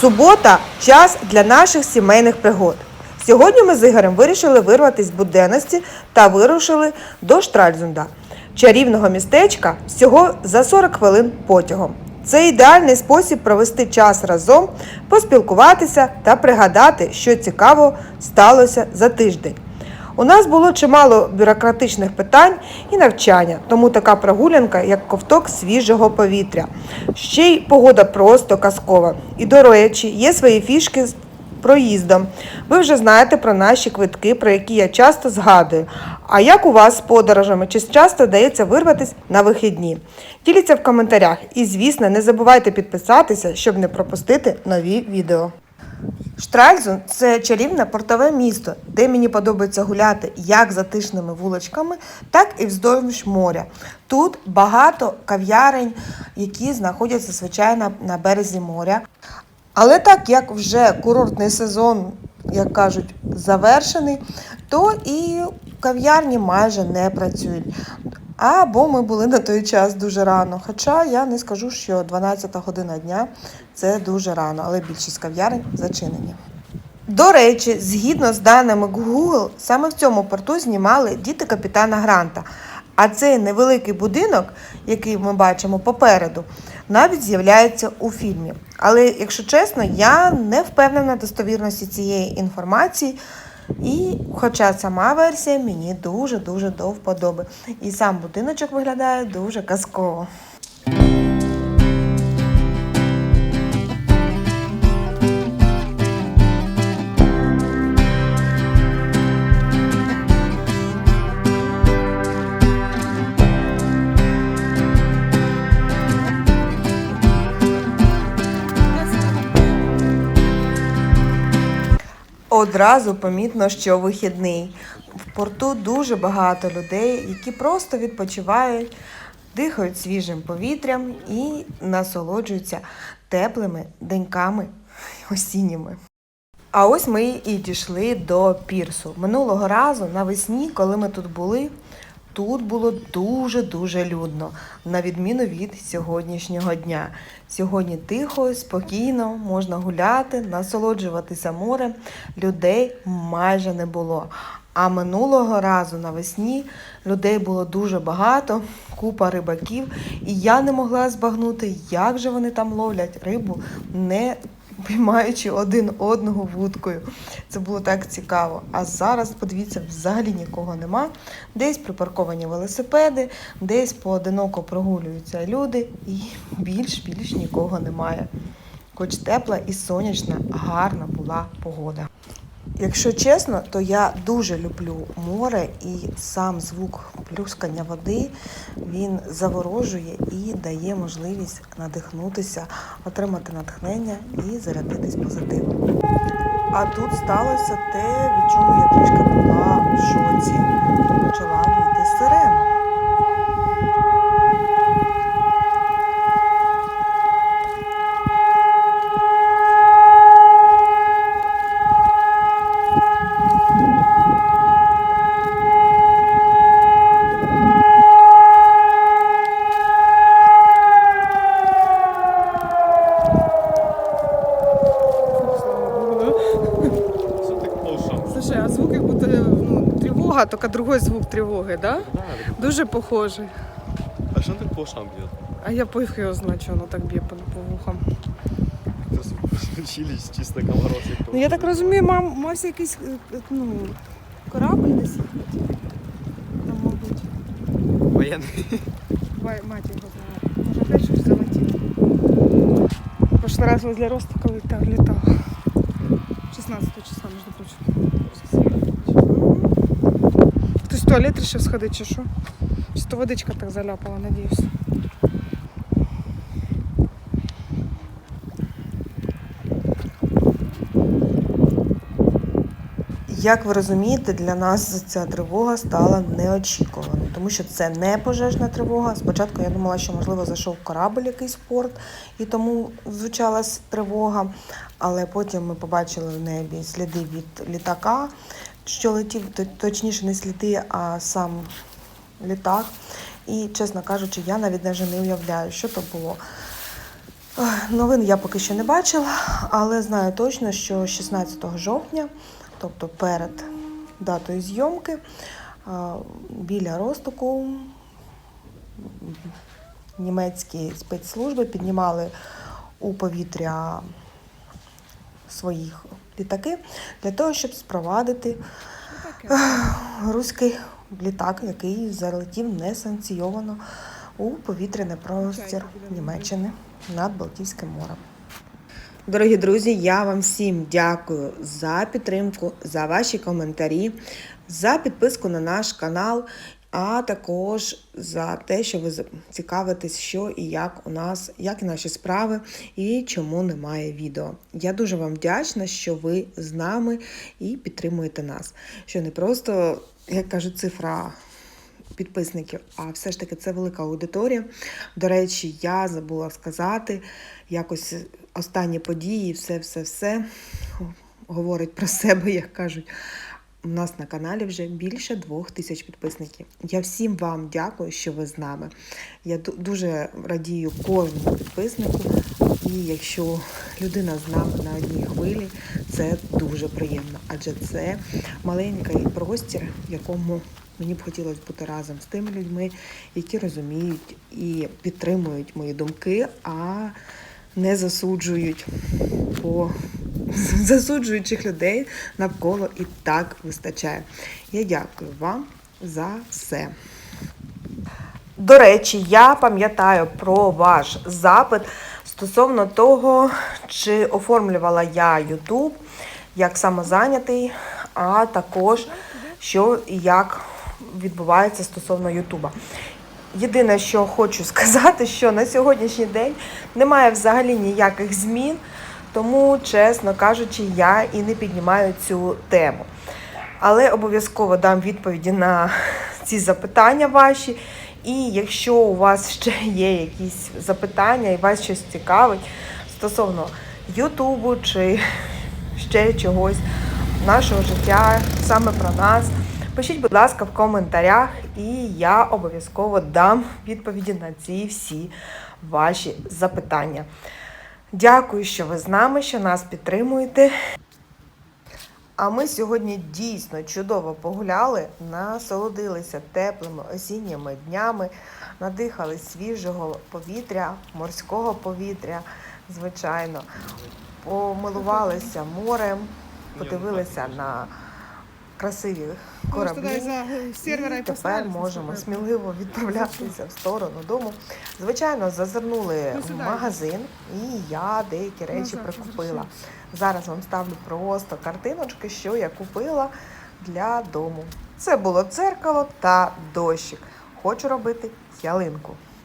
Субота час для наших сімейних пригод. Сьогодні ми з Ігорем вирішили вирватися з буденності та вирушили до Штральзунда, чарівного містечка всього за 40 хвилин потягом. Це ідеальний спосіб провести час разом, поспілкуватися та пригадати, що цікаво сталося за тиждень. У нас було чимало бюрократичних питань і навчання, тому така прогулянка, як ковток свіжого повітря. Ще й погода просто казкова. І, до речі, є свої фішки з проїздом. Ви вже знаєте про наші квитки, про які я часто згадую. А як у вас з подорожами? Чи часто вдається вирватися на вихідні? Діліться в коментарях. І, звісно, не забувайте підписатися, щоб не пропустити нові відео. Штральзун це чарівне портове місто, де мені подобається гуляти як затишними вуличками, так і вздовж моря. Тут багато кав'ярень, які знаходяться звичайно на березі моря. Але так як вже курортний сезон, як кажуть, завершений, то і кав'ярні майже не працюють. Або ми були на той час дуже рано. Хоча я не скажу, що 12 година дня це дуже рано, але більшість кав'ярень зачинені. До речі, згідно з даними Google, саме в цьому порту знімали діти капітана Гранта. А цей невеликий будинок, який ми бачимо попереду, навіть з'являється у фільмі. Але, якщо чесно, я не впевнена достовірності цієї інформації. І, хоча сама версія мені дуже-дуже до вподоби. І сам будиночок виглядає дуже казково. Одразу помітно, що вихідний. В порту дуже багато людей, які просто відпочивають, дихають свіжим повітрям і насолоджуються теплими деньками осінніми. А ось ми і дійшли до пірсу. Минулого разу навесні, коли ми тут були, тут було дуже-дуже людно, на відміну від сьогоднішнього дня. Сьогодні тихо, спокійно, можна гуляти, насолоджуватися морем. Людей майже не було. А минулого разу навесні людей було дуже багато, купа рибаків, і я не могла збагнути, як же вони там ловлять рибу, не піймаючи один одного вудкою. Це було так цікаво. А зараз, подивіться, взагалі нікого нема. Десь припарковані велосипеди, десь поодиноко прогулюються люди, і більш-більш нікого немає. Хоч тепла і сонячна, гарна була погода. Якщо чесно, то я дуже люблю море і сам звук плюскання води він заворожує і дає можливість надихнутися, отримати натхнення і зарядитись позитивом. А тут сталося те, від чого я трішки була в шоці. Почала вийти сирена. Що так пошам? Слушай, а звук как будто тревога, только другой звук тревоги, да? Да, Дуже похожий. а що так по ушам б'є? А я пофіг його знаю, що воно так б'є по, по вухам. Просто учились чисто комаросик. Ну я так розумію, мам, мався якийсь е, ну, корабль десь. їхати. Там, мабуть, Воєнний. ва- мать його знає. Може опять щось залетіло. Прошлый раз возле Ростока летав, літав. 16 числа, між прочим. Туалет рішив сходити, чи що? Чи то водичка так заляпала, надіюсь. Як ви розумієте, для нас ця тривога стала неочікуваною, тому що це не пожежна тривога. Спочатку я думала, що можливо зайшов корабль якийсь в порт, і тому звучала с- тривога. Але потім ми побачили в небі сліди від літака, що летів, точніше, не сліди, а сам літак. І, чесно кажучи, я навіть навіть не уявляю, що то було. Новин я поки що не бачила, але знаю точно, що 16 жовтня, тобто перед датою зйомки, біля Ростоку німецькі спецслужби піднімали у повітря своїх літаки для того, щоб спровадити руський літак, який залетів несанкційовано у повітряний простір Німеччини над Балтійським морем. Дорогі друзі, я вам всім дякую за підтримку, за ваші коментарі, за підписку на наш канал, а також за те, що ви цікавитесь, що і як у нас, як і наші справи і чому немає відео. Я дуже вам вдячна, що ви з нами і підтримуєте нас. Що не просто, як кажуть, цифра підписників, а все ж таки це велика аудиторія. До речі, я забула сказати, якось останні події, все-все-все говорить про себе, як кажуть. У нас на каналі вже більше двох тисяч підписників. Я всім вам дякую, що ви з нами. Я дуже радію кожному підписнику. І якщо людина з нами на одній хвилі, це дуже приємно. Адже це маленький простір, в якому мені б хотілося бути разом з тими людьми, які розуміють і підтримують мої думки, а не засуджують по засуджуючих людей навколо і так вистачає. Я дякую вам за все. До речі, я пам'ятаю про ваш запит стосовно того, чи оформлювала я YouTube як самозайнятий, а також що і як відбувається стосовно Ютуба. Єдине, що хочу сказати, що на сьогоднішній день немає взагалі ніяких змін, тому, чесно кажучи, я і не піднімаю цю тему. Але обов'язково дам відповіді на ці запитання ваші. І якщо у вас ще є якісь запитання і вас щось цікавить стосовно Ютубу чи ще чогось нашого життя, саме про нас, пишіть, будь ласка, в коментарях, і я обов'язково дам відповіді на ці всі ваші запитання. Дякую, що ви з нами, що нас підтримуєте. А ми сьогодні дійсно чудово погуляли, насолодилися теплими осінніми днями, надихали свіжого повітря, морського повітря, звичайно, помилувалися морем, подивилися на красиві кораблі. сервера І тепер можемо сміливо відправлятися в сторону дому. Звичайно, зазирнули Ну, в магазин, і я деякі речі прикупила. Зараз вам ставлю просто картиночки, що я купила для дому. Це було дзеркало та дощик. Хочу робити ялинку.